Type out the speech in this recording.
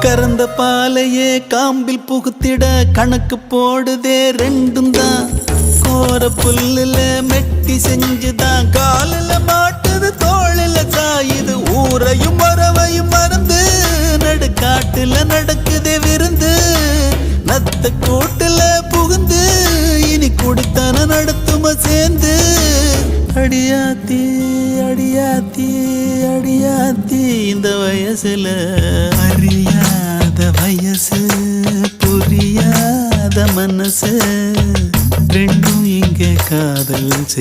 கறந்த பாலையே காம்பில் புகுத்திட கணக்கு போடுதே ரெண்டும் தான். கோர புல்லுல மெட்டி செஞ்சுதான் காலில் மாட்டுது தோளில சாயுது ஊரையும் உறவையும் மறந்து நடுக்காட்டுல நடக்குதே விருந்து. நத்த கூட்டுல புகுந்து இனி குடித்தன நடத்தும சேர்ந்து. அடியாத்தி அடியாத்தி அடியாத்தி. இந்த வயசுல அறியாத வயசு புரியாத மனசு ரெண்டும் இங்கே காதல்